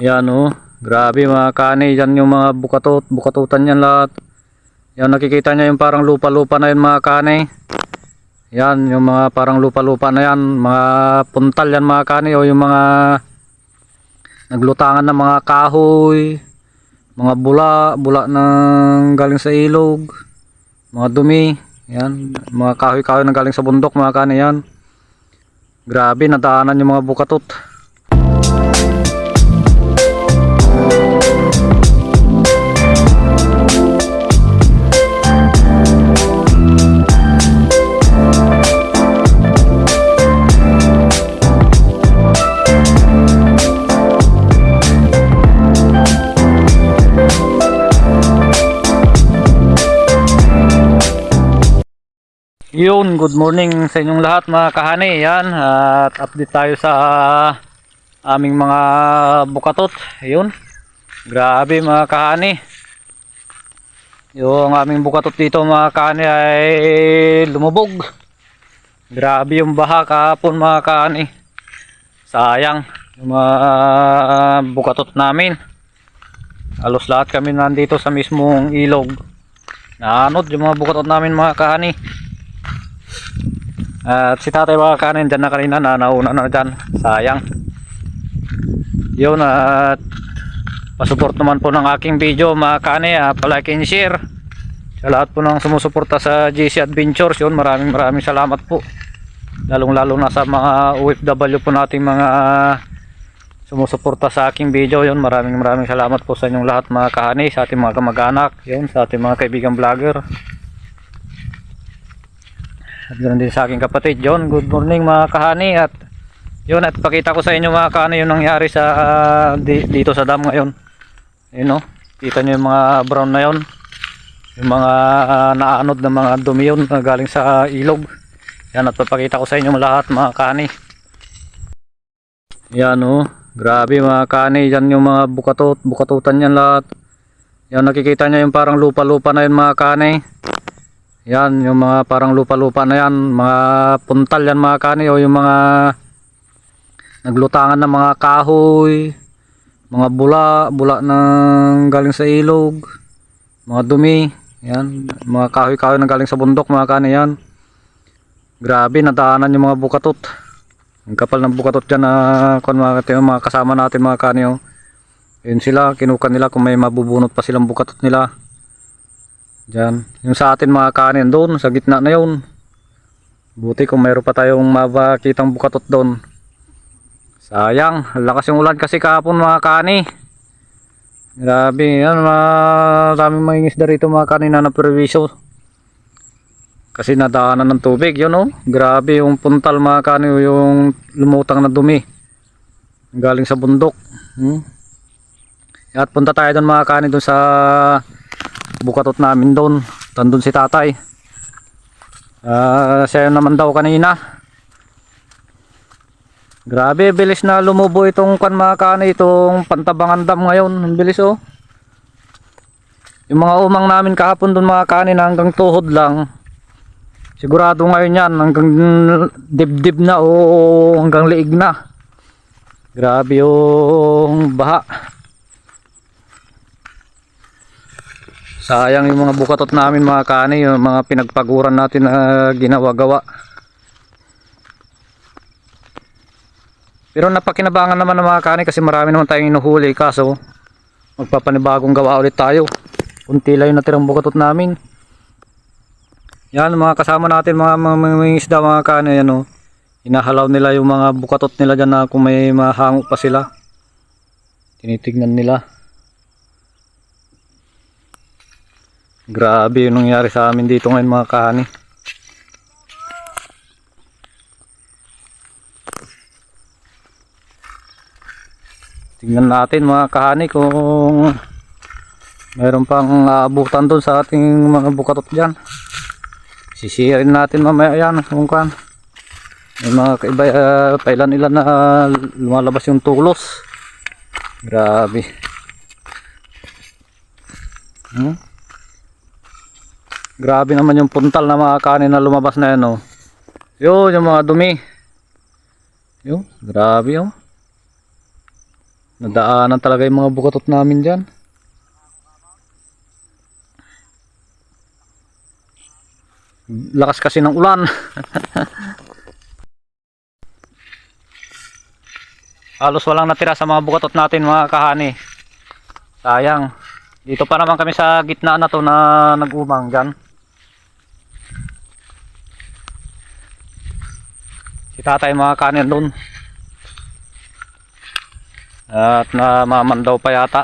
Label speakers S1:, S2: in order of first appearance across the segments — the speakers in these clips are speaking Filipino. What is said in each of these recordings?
S1: Yan oh. Grabe mga kani. Yan yung mga bukatot. Bukatutan yan lahat. Yan nakikita nyo yung parang lupa-lupa na yun mga kani. Yan yung mga parang lupa-lupa na yan. Mga puntal yan mga kani. O yung mga naglutangan ng mga kahoy. Mga bula. Bula ng galing sa ilog. Mga dumi. Yan. Mga kahoy-kahoy na galing sa bundok mga kani yan. Grabe, nadaanan yung mga bukatot. Yun, good morning sa inyong lahat mga kahani. Yan, at update tayo sa aming mga bukatot. Yun, grabe mga kahani. Yung aming bukatot dito mga kahani ay lumubog. Grabe yung baha kahapon mga kahani. Sayang yung mga bukatot namin. Halos lahat kami nandito sa mismong ilog. Naanod yung mga bukatot namin mga kahani. At si tatay mga kanin dyan na kanina na nauna na dyan. Sayang. Yun at pasupport naman po ng aking video mga kani. Uh, palike and share. Sa lahat po ng sumusuporta sa GC Adventures. Yun maraming maraming salamat po. Lalong lalo na sa mga OFW po nating mga sumusuporta sa aking video. Yun maraming maraming salamat po sa inyong lahat mga kahani. Sa ating mga kamag-anak. Yun sa ating mga kaibigan vlogger. At ganoon din sa aking kapatid John. Good morning mga kahani at yun at pakita ko sa inyo mga kahani yung nangyari sa ah, di- dito sa dam ngayon. Yun no. Kita nyo yung mga brown na yun. Yung mga ah, naanod na mga dumi yun na galing sa ilog. Yan at papakita ko sa inyo lahat mga kahani. Yan oh. Grabe mga kahani. Yan yung mga bukatot. Bukatutan yan lahat. Yan nakikita nyo yung parang lupa-lupa na yun mga kahani. Yan, yung mga parang lupa-lupa na yan, mga puntal yan mga kani o yung mga naglutangan ng mga kahoy, mga bula, bula ng galing sa ilog, mga dumi, yan, mga kahoy-kahoy na galing sa bundok mga kani yan. Grabe, nadaanan yung mga bukatot. Ang kapal ng bukatot dyan na kung mga, yung mga kasama natin mga kani oh. Yun sila, kinukan nila kung may mabubunot pa silang bukatot nila. Diyan. Yung sa atin mga kanin doon, sa gitna na yun. Buti kung mayroon pa tayong mabakitang bukatot doon. Sayang, lakas yung ulan kasi kahapon mga kani. Grabe, yan, maraming mga isda rito mga kani na naperwisyo. Kasi nadaanan ng tubig, yun oh. Grabe yung puntal mga kani, yung lumutang na dumi. Galing sa bundok. Hmm? At punta tayo doon mga kani doon sa bukatot namin doon. Tandun si tatay. Ah, siya naman daw kanina. Grabe bilis na lumubo itong kan mga kani itong pantabangan dam ngayon. Ang bilis oh. Yung mga umang namin kahapon doon mga kani na hanggang tuhod lang. Sigurado ngayon yan hanggang dibdib na o hanggang liig na. Grabe yung baha Sayang yung mga bukatot namin mga kani, yung mga pinagpaguran natin na ginawa-gawa. Pero napakinabangan naman ng mga kani kasi marami naman tayong inuhuli kaso magpapanibagong gawa ulit tayo. Kunti lang yung natirang bukatot namin. Yan mga kasama natin mga mga, mga, mga isda mga kani yan oh. Hinahalaw nila yung mga bukatot nila dyan na kung may mahango pa sila. Tinitignan nila. Grabe yung nangyari sa amin dito ngayon mga kahani. Tingnan natin mga kahani kung mayroon pang aabutan doon sa ating mga bukatot dyan. Sisirin natin mamaya yan kung kan. May mga kaiba, uh, pailan ilan na lumalabas yung tulos. Grabe. Hmm? Grabe naman yung puntal na mga kanin na lumabas na yan, oh. Yun, yung mga dumi. Yun, grabe, oh. Nadaanan talaga yung mga bukatot namin dyan. Lakas kasi ng ulan. Halos walang natira sa mga bukatot natin mga kahani. Sayang. Dito pa naman kami sa gitna na to na nag-umang dyan. Tatay mga kanin doon. At namamandaw pa yata.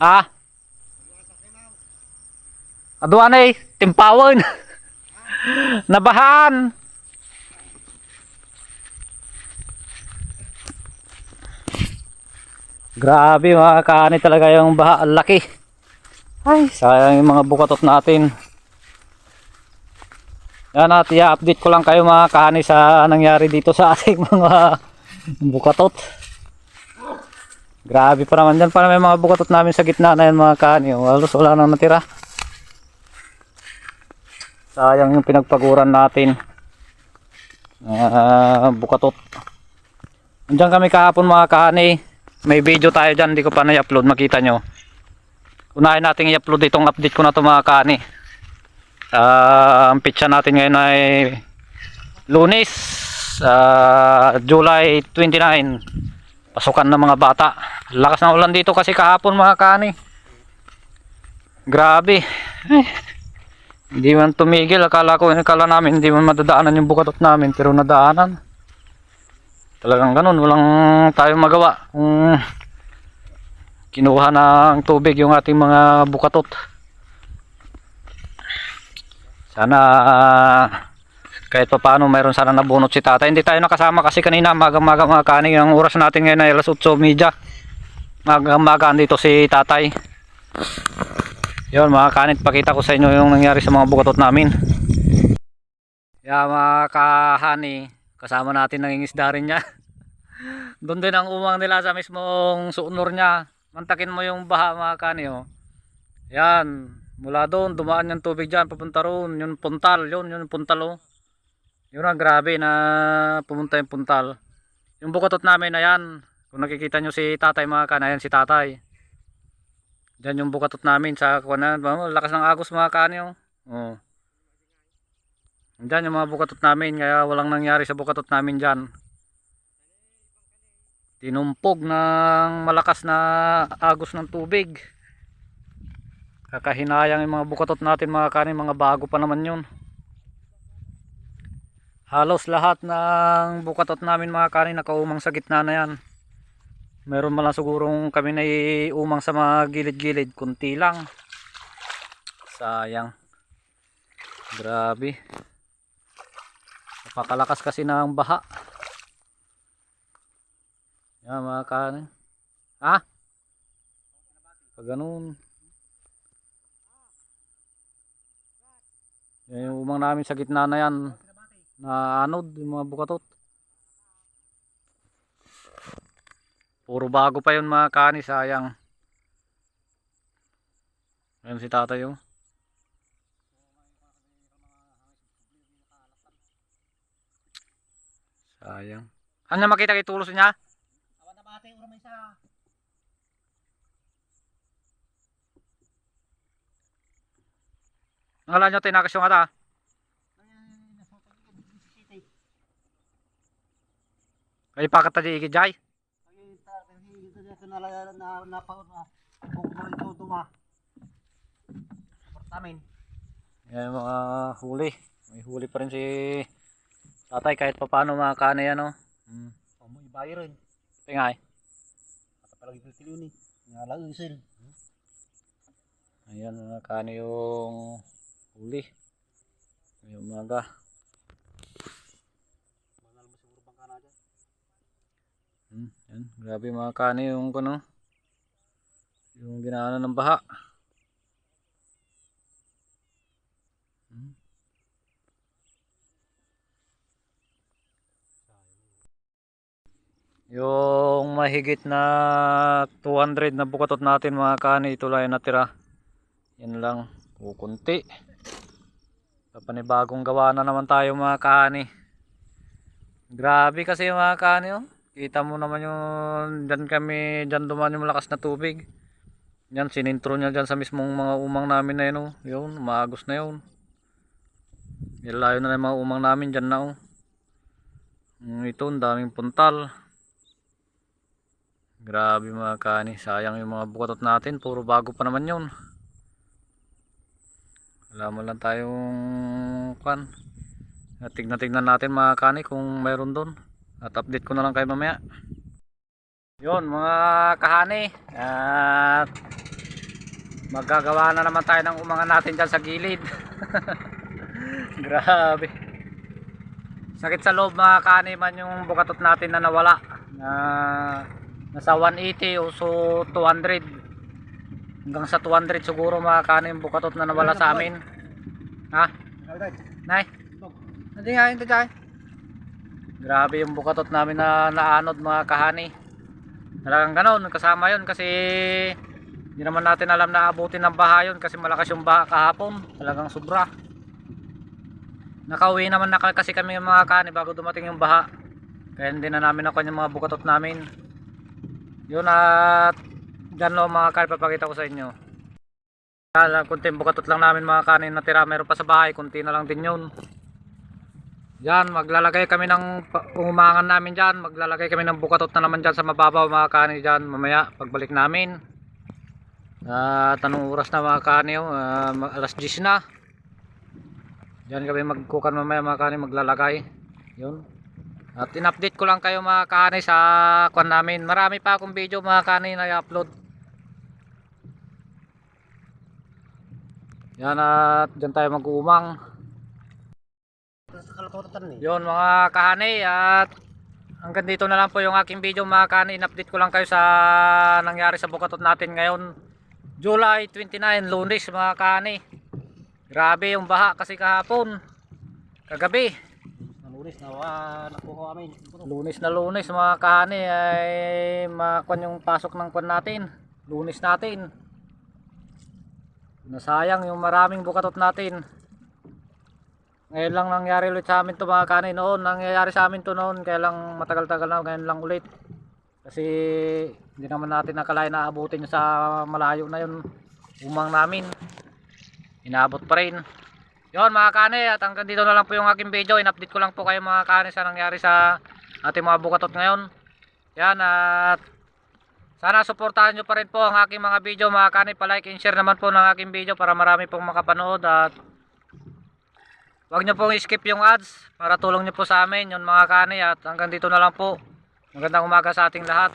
S1: Ah? Aduan eh, timpawon. Nabahan. Grabe mga kaani talaga yung baha, laki. Ay, sayang yung mga bukatot natin. Yan at i-update ko lang kayo mga kaani sa nangyari dito sa ating mga bukatot. Grabe pa naman dyan. Para may mga bukatot namin sa gitna na yan mga kaani. Halos wala nang natira. Sayang yung pinagpaguran natin. Ah, bukatot. Andiyan kami kahapon mga kaani. May video tayo dyan. Hindi ko pa na-upload. Makita nyo. Unahin natin i-upload itong update ko na to mga kaani. Ah, ang pitsa natin ngayon ay Lunes, ah, July 29. Pasukan ng mga bata. Lakas ng ulan dito kasi kahapon mga kani. Grabe. Eh, hindi man tumigil. Akala ko, akala namin hindi man madadaanan yung bukatot namin. Pero nadaanan. Talagang ganun. Walang tayong magawa. Kung kinuha ng tubig yung ating mga bukatot. Sana ah, kahit pa paano mayroon sana nabunot si tata. Hindi tayo nakasama kasi kanina maga-maga mga kaning. Ang oras natin ngayon ay alas 8.30. Maga-maga dito si tatay. Yun mga kanit, pakita ko sa inyo yung nangyari sa mga bukatot namin. Yeah, mga kahani, kasama natin nangingisda rin niya. Doon din ang umang nila sa mismong suunor niya. Mantakin mo yung baha mga kani oh. Yan, mula doon dumaan yung tubig diyan papunta roon, yung puntal, yun, yung puntal oh. Yun ang grabe na pumunta yung puntal. Yung bukatot namin na yan, kung nakikita nyo si tatay mga kanayan si tatay. Diyan yung bukatot namin sa kuwanan, lakas ng agos mga kani oh. Oh. Diyan yung mga bukatot namin kaya walang nangyari sa bukatot namin diyan. Tinumpog ng malakas na agos ng tubig. Kakahinayang yung mga bukatot natin mga kanin, mga bago pa naman yun. Halos lahat ng bukatot namin mga kanin nakaumang sa gitna na yan. Meron man lang sigurong kami na umang sa mga gilid-gilid, kunti lang. Sayang. Grabe. Napakalakas kasi ng baha. Yan mga kanin. Ha? Pag ganun. Yan yung umang namin sa gitna na yan. Na anod, yung mga bukatot. Puro bago pa yun mga kani, sayang. Ayan si tatay oh. Sayang. Ano makita kay tulos niya?
S2: Awan na bate, ura may isa.
S1: Ngalan nyo tinakas yung ata.
S2: Ay, nasa pagiging Business City.
S1: Ay pakat na di ikijay.
S2: Ay, ta, kasi ito na kanala na na pa na bukmo ito duma. Apartamen.
S1: Yan yung mga huli. May huli pa rin si tatay kahit pa paano mga kani yan oh. Hmm.
S2: O mo ibayo rin.
S1: Tingay.
S2: Ata pala ito tiliw ni. Nga lang isil.
S1: Ayan mga kani yung huli. Yung umaga. Hmm. Yan. Grabe mga kani yung kuno. Yung ginaanan ng baha. Hmm. Yung mahigit na 200 na bukatot natin mga kani yung natira. Yan lang. Kukunti. Panibagong gawa na naman tayo mga kani. Grabe kasi mga kani oh. Kita mo naman yung dyan kami, dyan dumaan yung malakas na tubig. Yan, sinintro niya dyan sa mismong mga umang namin na yun. Oh. Yun, maagos na yun. Nilayo na yung mga umang namin dyan na. Oh. Mm, Ito, ang daming puntal. Grabe mga kani. Sayang yung mga bukatot natin. Puro bago pa naman yun. Wala mo lang tayong kan. Tignan-tignan natin mga kani kung mayroon doon. At update ko na lang kayo mamaya. Yun mga kahani. At magagawa na naman tayo ng umangan natin dyan sa gilid. Grabe. Sakit sa loob mga kahani man yung bukatot natin na nawala. Na nasa 180 o so 200. Hanggang sa 200 siguro mga kahani yung bukatot na nawala sa amin. Ha? Nay? Hindi nga hindi tayo. Grabe yung bukatot namin na naanod mga kahani. Talagang ganon, kasama yun kasi hindi naman natin alam na abutin ng baha yun kasi malakas yung baha kahapon. Talagang sobra. Nakauwi naman na kasi kami yung mga kahani bago dumating yung baha. Kaya hindi na namin nakuha yung mga bukatot namin. Yun at dyan lang mga kahani papakita ko sa inyo. Kala, kunting bukatot lang namin mga kanin natira. Meron pa sa bahay, kunti na lang din yun. Yan, maglalagay kami ng umangan namin dyan. Maglalagay kami ng bukatot na naman dyan sa mababaw mga kani dyan mamaya pagbalik namin. At anong oras na mga kani? Ah, mag- alas 10 na. Dyan kami magkukan mamaya mga kani maglalagay. Yun. At in-update ko lang kayo mga kani sa kwan namin. Marami pa akong video mga kani na i-upload. Yan at dyan tayo mag-uumang. Yon mga kahani at hanggang dito na lang po yung aking video mga kahani. In-update ko lang kayo sa nangyari sa bukatot natin ngayon. July 29, lunes mga kahani. Grabe yung baha kasi kahapon. Kagabi.
S2: Nalunis na wa nakuha kami.
S1: Lunes na lunes mga kahani ay makuan yung pasok ng kwan natin. Lunes natin. Nasayang yung maraming bukatot natin. Ngayon lang nangyari ulit sa amin to mga kanay noon. Nangyayari sa amin to noon. Kaya lang matagal-tagal na. Ngayon lang ulit. Kasi hindi naman natin nakalain na abutin sa malayo na yun. Umang namin. Inaabot pa rin. Yon mga kanay. At hanggang dito na lang po yung aking video. In-update ko lang po kayo mga kanay sa nangyari sa ating mga bukatot ngayon. Yan at sana suportahan nyo pa rin po ang aking mga video mga kanay. Palike and share naman po ng aking video para marami pong makapanood at wag nyo pong skip yung ads para tulong nyo po sa amin yun mga kanay at hanggang dito na lang po. Magandang umaga sa ating lahat.